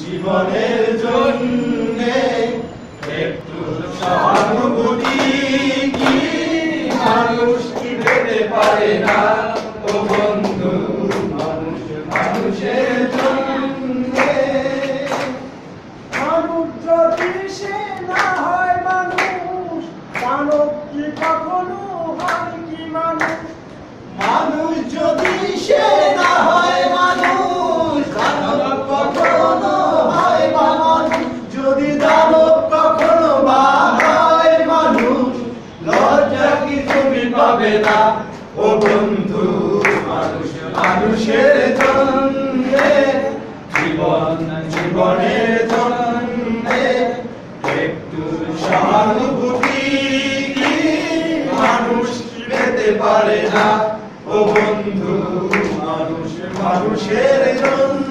জীবনের জন্য একটু সহানুভূতি কি মানুষ কি পেতে পারে না? ও বন্ধু মানুষ মানুষের জন্যে। মানুষ যদি সে না হয় মানুষ মানব কি কখনো হয় কি মানুষ? মানুষ লজ্জা কি তুমি পাবে না? ও বন্ধু, মানুষ, মানুষের জন্যে, জীবন, জীবনের জন্যে একটু সহানুভূতি কি? মানুষ পেতে পারে না। ও বন্ধু, মানুষ, মানুষের জন্য